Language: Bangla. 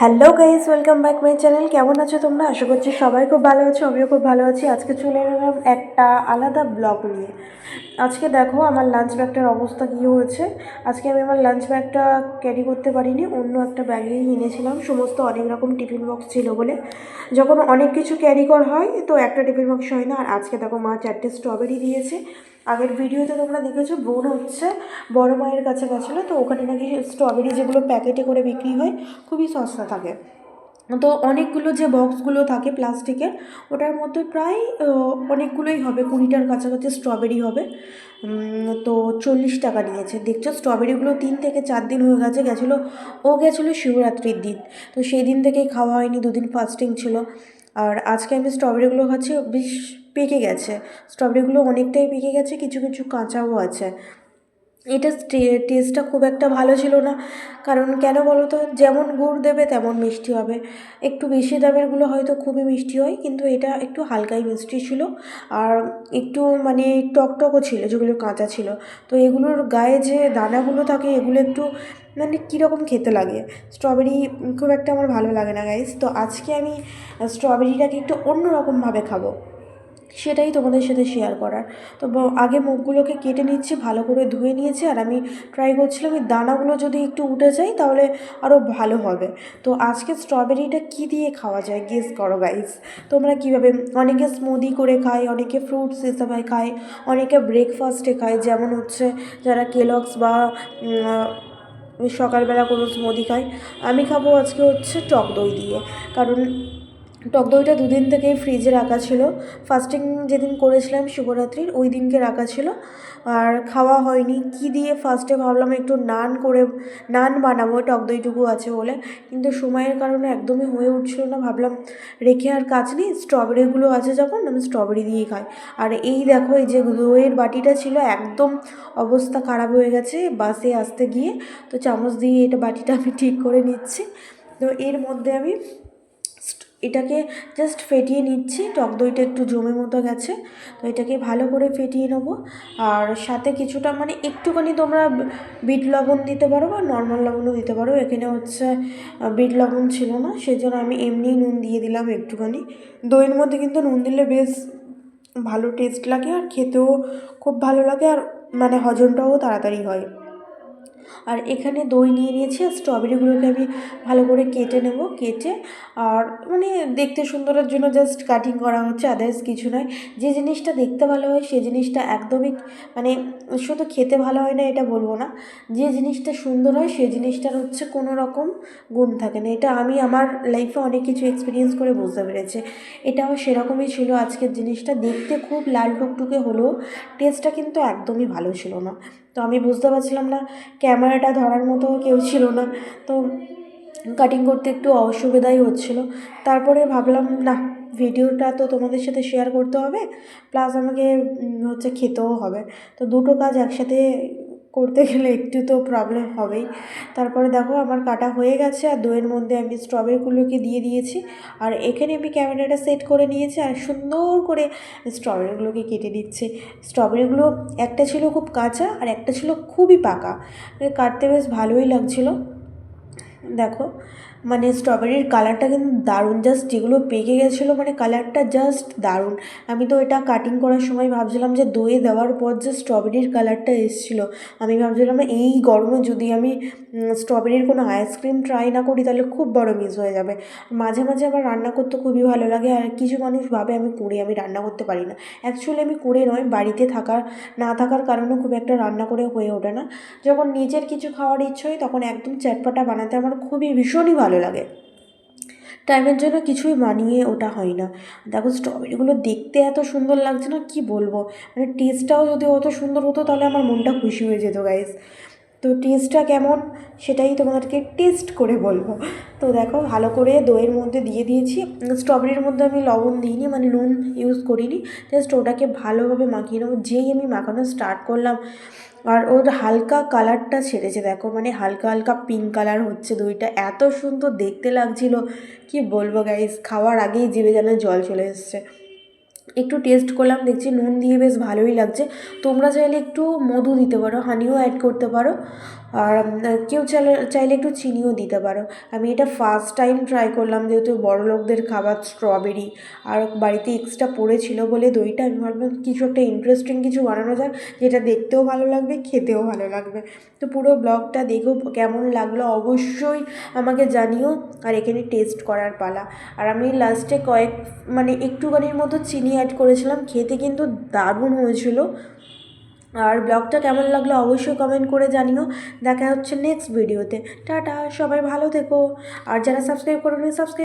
Hello guys welcome back my channel কেমন আছো তোমরা? আশা করছি সবাই খুব ভালো আছো, আমিও খুব ভালো আছি। আজকে চলে এলাম একটা আলাদা ব্লগ নিয়ে। আজকে দেখো আমার লাঞ্চ ব্যাগটার অবস্থা কী হয়েছে। আজকে আমি আমার লাঞ্চ ব্যাগটা ক্যারি করতে পারিনি, অন্য একটা ব্যাগেই এনেছিলাম। সমস্ত অনেক রকম টিফিন বক্স ছিল বলে। যখন অনেক কিছু ক্যারি করা হয়, তো একটা টিফিন বক্স হয় না। আর আজকে দেখো মা চারটে স্ট্রবেরি দিয়েছে। আগের ভিডিওতে তোমরা দেখেছ, বোন হচ্ছে বড় মায়ের কাছে গেছিল তো ওখানে নাকি স্ট্রবেরি যেগুলো প্যাকেটে করে বিক্রি হয়, খুবই সস্তা থাকে। তো অনেকগুলো যে বক্সগুলো থাকে প্লাস্টিকের ওটার মধ্যে প্রায় অনেকগুলোই হবে, কুড়িটার কাছাকাছি স্ট্রবেরি হবে। তো চল্লিশ টাকা নিয়েছে। দেখছ স্ট্রবেরিগুলো তিন থেকে চার দিন হয়ে গেছে, গেছিল, ও গেছিল শিবরাত্রির দিন। তো সেই দিন থেকেই খাওয়া হয়নি, দুদিন ফাস্টিং ছিল। আর আজকে আমি স্ট্রবেরিগুলো খাচ্ছি, বেশ পেকে গেছে। স্ট্রবেরিগুলো অনেকটাই পেকে গেছে, কিছু কিছু কাঁচাও আছে। এটা টেস্টটা খুব একটা ভালো ছিল না। কারণ কেন বলো তো যেমন গুড় দেবে তেমন মিষ্টি হবে। একটু বেশি দামেরগুলো হয়তো খুবই মিষ্টি হয়, কিন্তু এটা একটু হালকাই মিষ্টি ছিল। আর একটু মানে টকটকও ছিল, যেগুলো কাঁচা ছিল। তো এগুলোর গায়ে যে দানাগুলো থাকে, এগুলো একটু মানে কীরকম খেতে লাগে? স্ট্রবেরি খুব একটা আমার ভালো লাগে না গাইস তো আজকে আমি স্ট্রবেরিটাকে একটু অন্য রকমভাবে খাব। সেটাই তোমাদের সাথে শেয়ার করার। তো আগে মুখগুলোকে কেটে নিচ্ছি, ভালো করে ধুয়ে নিয়েছি, আর আমি ট্রাই করছিলাম এই দানাগুলো যদি একটু উঠে যায় তাহলে আরও ভালো হবে। তো আজকে স্ট্রবেরিটা কী দিয়ে খাওয়া যায় গেস করো গাইস তোমরা কীভাবে, অনেকে স্মুদি করে খায়, অনেকে ফ্রুটস হিসাবে খায়, অনেকে ব্রেকফাস্টে খায়, যেমন হচ্ছে যারা কেলক্স বা সকালবেলা কোনো স্মুদি খায়, আমি খাব আজকে হচ্ছে টক দই দিয়ে। কারণ টক দইটা দুদিন থেকেই ফ্রিজে রাখা ছিল। ফাস্টিং যেদিন করেছিলাম শিবরাত্রির ওই দিনকে রাখা ছিল। আর খাওয়া হয়নি। কি দিয়ে ফার্স্টে ভাবলাম একটু নান করে, নান বানাবো টক দইটুকু আছে বলে। কিন্তু সময়ের কারণে একদমই হয়ে উঠছিল না। ভাবলাম রেখে আর কাজ নেই। স্ট্রবেরিগুলো আছে যখন, আমি স্ট্রবেরি দিয়েই খাই। আর এই দেখো, এই যে দইয়ের বাটিটা ছিল, একদম অবস্থা খারাপ হয়ে গেছে। বাসে আসতে গিয়ে তো চামচ দিয়ে এটা বাটিটা আমি ঠিক করে নিচ্ছি। তো এর মধ্যে আমি এটাকে জাস্ট ফেটিয়ে নিচ্ছি। টক দইটা একটু জমে মতো গেছে। তো এটাকে ভালো করে ফেটিয়ে নেব। আর সাথে কিছুটা মানে একটুখানি তোমরা বিট লবণ দিতে পারো বা নর্মাল লবণও দিতে পারো। এখানে হচ্ছে বিট লবণ ছিল না, সেজন্য আমি এমনিই নুন দিয়ে দিলাম একটুখানি। দইয়ের মধ্যে কিন্তু নুন দিলে বেশ ভালো টেস্ট লাগে আর খেতেও খুব ভালো লাগে আর মানে হজমটাও তাড়াতাড়ি হয়। আর এখানে দই নিয়ে নিয়েছি আর স্ট্রবেরিগুলোকে আমি ভালো করে কেটে নেব, কেটে আর মানে দেখতে সুন্দরের জন্য জাস্ট কাটিং করা হচ্ছে আদার্স কিছু নয়। যে জিনিসটা দেখতে ভালো হয় সে জিনিসটা একদমই মানে শুধু খেতে ভালো হয় না, এটা বলব না। যে জিনিসটা সুন্দর হয় সে জিনিসটার হচ্ছে কোনো রকম গুণ থাকে না। এটা আমি আমার লাইফে অনেক কিছু এক্সপিরিয়েন্স করে বুঝতে পেরেছি। এটাও সেরকমই ছিল আজকের জিনিসটা। দেখতে খুব লাল টুকটুকে হলেও টেস্টটা কিন্তু একদমই ভালো ছিল না। তো আমি বুঝতে পারছিলাম না ক্যামেরাটা ধরার মতো কেউ ছিল না। তো কাটিং করতে একটু অসুবিধাই হচ্ছিল। তারপরে ভাবলাম, না, ভিডিওটা তো তোমাদের সাথে শেয়ার করতে হবে প্লাস আমাকে হচ্ছে খেতেও হবে। তো দুটো কাজ একসাথে করতে গেলে একটু তো প্রবলেম হবেই। তারপরে দেখো আমার কাটা হয়ে গেছে আর দইয়ের মধ্যে আমি স্ট্রবেরিগুলোকে দিয়ে দিয়েছি। আর এখানে আমি ক্যামেরাটা সেট করে নিয়েছি আর সুন্দর করে স্ট্রবেরিগুলোকে কেটে দিচ্ছি। স্ট্রবেরিগুলো একটা ছিল খুব কাঁচা আর একটা ছিল খুবই পাকা। মানে কাটতে বেশ ভালোই লাগছিল। দেখো মানে স্ট্রবেরির কালারটা কিন্তু দারুণ। জাস্ট যেগুলো পেকে গেছিল মানে কালারটা জাস্ট দারুণ। আমি তো এটা কাটিং করার সময় ভাবছিলাম যে দইয়ে দেওয়ার পর যে স্ট্রবেরির কালারটা এসেছিল, আমি ভাবছিলাম এই গরমে যদি আমি স্ট্রবেরির কোনো আইসক্রিম ট্রাই না করি, তাহলে খুব বড় মিস হয়ে যাবে। মাঝে মাঝে আমার রান্না করতে খুবই ভালো লাগে, আর কিছু মানুষ ভাবে আমি করে আমি রান্না করতে পারি না। অ্যাকচুয়ালি আমি করে নয়, বাড়িতে থাকার না থাকার কারণে খুব একটা রান্না করে হয়ে ওঠে না। যখন নিজের কিছু খাওয়ার ইচ্ছে হয়, তখন একদম চটপটা বানাতে আমার খুবই ভীষণই ভালো লাগে। টাইমের জন্য কিছুই মানিয়ে ওটা হয় না। দেখো স্ট্রবেরিগুলো দেখতে এত সুন্দর লাগছে না, কি বলব? মানে টেস্টটাও যদি অত সুন্দর হতো, তাহলে আমার মনটা খুশি হয়ে যেত গাইস তো টেস্টটা কেমন, সেটাই তোমাদেরকে টেস্ট করে বলব। তো দেখো, ভালো করে দইয়ের মধ্যে দিয়ে দিয়েছি। স্ট্রবেরির মধ্যে আমি লবণ দিইনি মানে নুন ইউজ করিনি। জাস্ট ওটাকে ভালোভাবে মাখিয়ে নেব। যেই আমি মাখানো স্টার্ট করলাম আর ওর হালকা কালারটা ছেড়েছে, দেখো মানে হালকা হালকা পিঙ্ক কালার হচ্ছে দুইটা। এত সুন্দর দেখতে লাগছিল, কি বলব গাইস খাওয়ার আগেই জিভে যেন জল চলে এসছে। একটু টেস্ট করলাম, দেখছি নুন দিয়ে বেশ ভালোই লাগছে। তোমরা চাইলে একটু মধু দিতে পারো হানিও অ্যাড করতে পারো। আর কেউ চাইলে চাইলে একটু চিনিও দিতে পারো। আমি এটা ফার্স্ট টাইম ট্রাই করলাম, যেহেতু বড় লোকদের খাবার স্ট্রবেরি আর বাড়িতে এক্সট্রা পড়েছিল বলে দইটা আমি ভাবলাম কিছু একটা ইন্টারেস্টিং কিছু বানানো যাক, যেটা দেখতেও ভালো লাগবে, খেতেও ভালো লাগবে। তো পুরো ব্লগটা দেখো, কেমন লাগল অবশ্যই আমাকে জানিও আর এখানে টেস্ট করার পালা। আর আমি লাস্টে কয়েক মানে একটুখানির মতো চিনি অ্যাড করেছিলাম, খেতে কিন্তু দারুণ হয়েছিল। আর ব্লগটা কেমন লাগল অবশ্যই কমেন্ট করে জানিও। দেখা হচ্ছে নেক্সট ভিডিওতে টাটা, সবাই ভালো থেকো। আর যারা সাবস্ক্রাইব করোনি সাবস্ক্রাইব